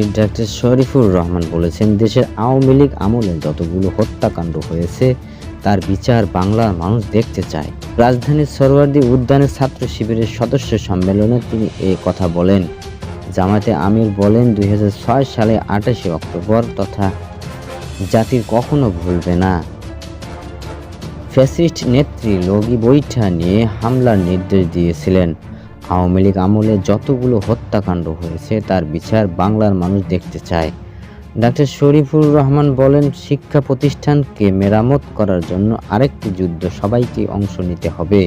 আমির doctor Sharifur Rahman বলেছেন, দেশের আওয়ামী লীগ আমলে যতগুলো হত্যাকাণ্ড হয়েছে, তার বিচার বাংলার মানুষ দেখতে চায়। রাজধানীর সরওয়ার্দী উদ্যানে ছাত্র শিবিরের সদস্য সম্মেলনে তিনি এই কথা বলেন। জামাতে আমির বলেন, দুই হাজার ছয় সালে আঠাশে অক্টোবর তথা জাতি কখনো ভুলবে না। ফ্যাসিস্ট নেত্রী লগি বৈঠা নিয়ে হামলার নির্দেশ দিয়েছিলেন। আওয়ামী লীগ আমলে যতগুলো হত্যাকাণ্ড হয়েছে, তার বিচার বাংলার মানুষ দেখতে চায়। ডাক্তার শরীফুর রহমান বলেন, শিক্ষা প্রতিষ্ঠানকে মেরামত করার জন্য আরেকটি যুদ্ধ সবাইকে অংশ নিতে হবে।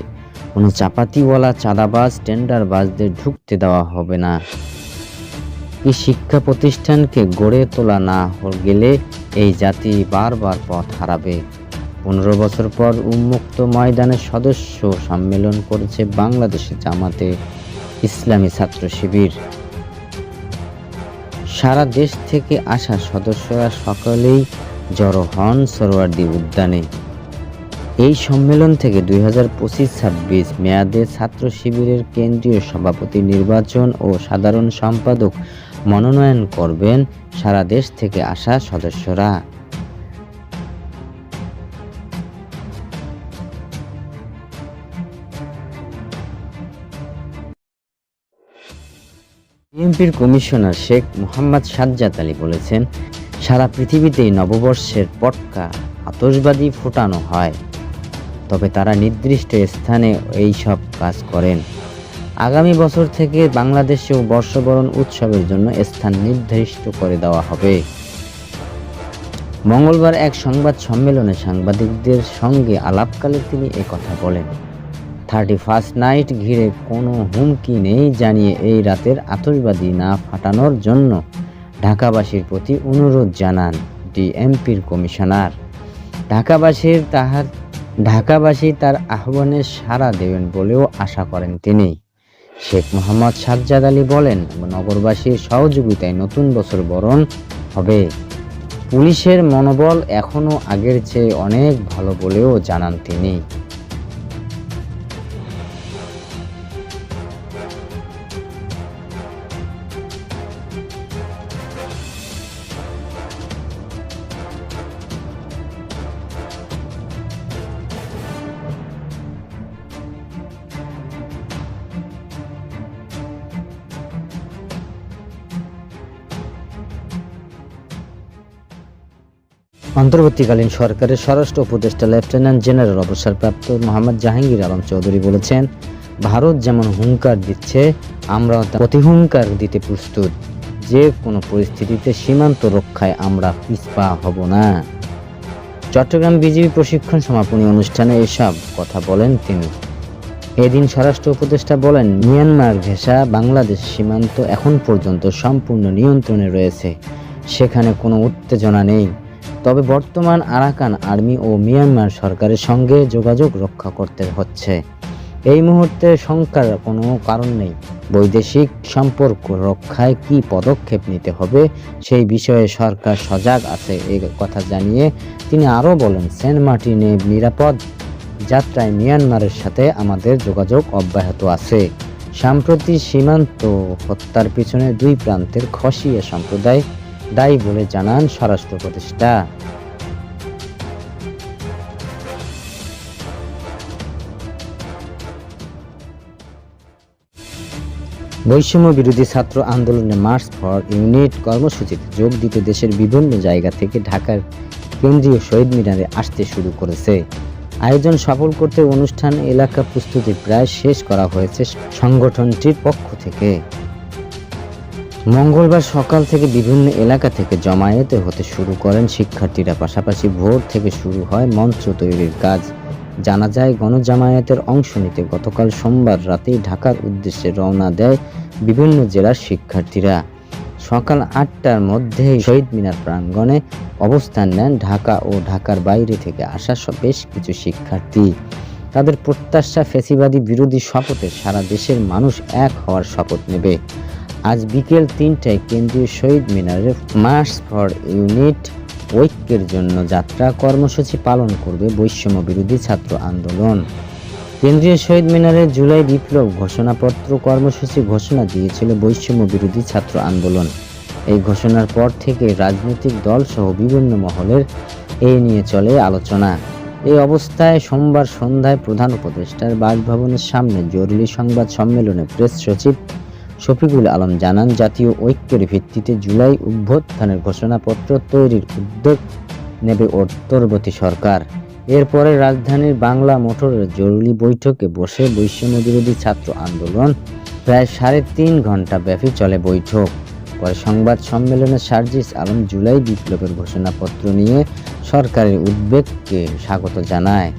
কোনো চাপাতিওয়ালা, চাঁদাবাজ, টেন্ডারবাজদের ঢুকতে দেওয়া হবে না। এই শিক্ষা প্রতিষ্ঠানকে গড়ে তোলা না গেলে এই জাতি বারবার পথ হারাবে। পনেরো বছর পর উন্মুক্ত ময়দানের সদস্য সম্মেলন করেছে বাংলাদেশে জামাতে ইসলামী ছাত্র শিবির। সারা দেশ থেকে আসা সদস্যরা সকলেই জড়ো হন সরোয়ার্দী উদ্যানে। এই সম্মেলন থেকে দুই হাজার পঁচিশ ছাব্বিশ মেয়াদে ছাত্র শিবিরের কেন্দ্রীয় সভাপতি নির্বাচন ও সাধারণ সম্পাদক মনোনয়ন করবেন সারা দেশ থেকে আসা সদস্যরা। বিএনপির কমিশনার শেখ মোহাম্মদ সাজ্জাদ আলী বলেছেন, সারা পৃথিবীতেই নববর্ষের পটকা আতশবাদী ফোটানো হয়। তবে তারা নির্দিষ্ট স্থানে এই সব কাজ করেন। আগামী বছর থেকে বাংলাদেশেও বর্ষবরণ উৎসবের জন্য স্থান নির্দিষ্ট করে দেওয়া হবে। মঙ্গলবার এক সংবাদ সম্মেলনে সাংবাদিকদের সঙ্গে আলাপকালে তিনি কথা বলেন। থার্টি ফার্স্ট নাইট ঘিরে কোনো হুমকি নেই জানিয়ে এই রাতের আতশবাদী না ফাটানোর জন্য ঢাকাবাসীর প্রতি অনুরোধ জানান ডিএমপির কমিশনার। ঢাকাবাসীর তাহার ঢাকাবাসী তার আহ্বানে সাড়া দেবেন বলেও আশা করেন তিনি। শেখ মোহাম্মদ সাজ্জাদ আলী বলেন, নগরবাসীর সহযোগিতায় নতুন বছর বরণ হবে। পুলিশের মনোবল এখনও আগের চেয়ে অনেক ভালো বলেও জানান তিনি। অন্তর্বর্তীকালীন সরকারের স্বরাষ্ট্র উপদেষ্টা লেফটেন্যান্ট জেনারেল অবসরপ্রাপ্ত মোহাম্মদ জাহাঙ্গীর আলম চৌধুরী বলেছেন, ভারত যেমন হুঙ্কার দিচ্ছে, আমরা প্রতিহুঙ্কার দিতে প্রস্তুত। যে কোনো পরিস্থিতিতে সীমান্ত রক্ষায় আমরা পিছপা হব না। চট্টগ্রাম বিজিবি প্রশিক্ষণ সমাপনী অনুষ্ঠানে এসব কথা বলেন তিনি। এদিন স্বরাষ্ট্র উপদেষ্টা বলেন, মিয়ানমার ঘেঁষা বাংলাদেশ সীমান্ত এখন পর্যন্ত সম্পূর্ণ নিয়ন্ত্রণে রয়েছে। সেখানে কোনো উত্তেজনা নেই। তবে বর্তমান আরাকান আর্মি ও মিয়ানমার সরকারের সঙ্গে যোগাযোগ রক্ষা করতে হচ্ছে। এই মুহূর্তে শঙ্কার কোনো কারণ নেই। বৈদেশিক সম্পর্ক রক্ষায় কি পদক্ষেপ নিতে হবে সেই বিষয়ে সরকার সজাগ আছে এই কথা জানিয়ে তিনি আরও বলেন, সেন্ট মার্টিনে নিরাপদ যাত্রায় মিয়ানমারের সাথে আমাদের যোগাযোগ অব্যাহত আছে। সাম্প্রতিক সীমান্ত হত্যার পিছনে দুই প্রান্তের খসিয়া সম্প্রদায় দায়ী বলে জানান স্বরাষ্ট্র উপদেষ্টা বৈষম্য বিরোধী ছাত্র আন্দোলনে মার্চ ফর ইউনিট কর্মসূচিতে যোগ দিতে দেশের বিভিন্ন জায়গা থেকে ঢাকার কেন্দ্রীয় শহীদ মিনারে আসতে শুরু করেছে। আয়োজন সফল করতে অনুষ্ঠান এলাকা প্রস্তুতি প্রায় শেষ করা হয়েছে সংগঠনটির পক্ষ থেকে। মঙ্গলবার সকাল থেকে বিভিন্ন এলাকা থেকে জমায়েতে হতে শুরু করেন শিক্ষার্থীরা। পাশাপাশি ভোর থেকে শুরু হয় মঞ্চ তৈরির কাজ। জানা যায়, গণজামায়াতের অংশ নিতে গতকাল সোমবার রাতেই ঢাকার উদ্দেশ্যে রওনা দেয় বিভিন্ন জেলার শিক্ষার্থীরা। সকাল আটটার মধ্যেই শহীদ মিনার প্রাঙ্গণে অবস্থান নেন ঢাকা ও ঢাকার বাইরে থেকে আসা সব বেশ কিছু শিক্ষার্থী। তাদের প্রত্যাশা ফেসিবাদী বিরোধী শপথে সারা দেশের মানুষ এক হওয়ার শপথ নেবে। আজ বিকেল তিনটায় কেন্দ্রীয় শহীদ মিনারে মার্চ ফর ইউনিট ঐক্যের জন্য যাত্রা কর্মসূচি পালন করবে বৈষম্য বিরোধী ছাত্র আন্দোলন। কেন্দ্রীয় শহীদ মিনারে জুলাই বিপ্লব ঘোষণাপত্র কর্মসূচি ঘোষণা দিয়েছিল বৈষম্য বিরোধী ছাত্র আন্দোলন। এই ঘোষণার পর থেকে রাজনৈতিক দল সহ বিভিন্ন মহলের এ নিয়ে চলে আলোচনা। এই অবস্থায় সোমবার সন্ধ্যায় প্রধান উপদেষ্টার বাসভবনের সামনে জরুরি সংবাদ সম্মেলনে প্রেস সচিব শফিকুল আলম জানান, জাতীয় ঐক্যের ভিত্তিতে জুলাই অভ্যুত্থানের ঘোষণাপত্র তৈরির উদ্যোগ নেবে অন্তর্বর্তী সরকার। এরপরে রাজধানীর বাংলা মোটরের জরুরি বৈঠকে বসে বৈষম্য বিরোধী ছাত্র আন্দোলন প্রায় সাড়ে তিন ঘণ্টা ব্যাপী চলে বৈঠক। পরে সংবাদ সম্মেলনে সার্জিস আলম জুলাই বিপ্লবের ঘোষণাপত্র নিয়ে সরকারের উদ্বেগকে স্বাগত জানায়।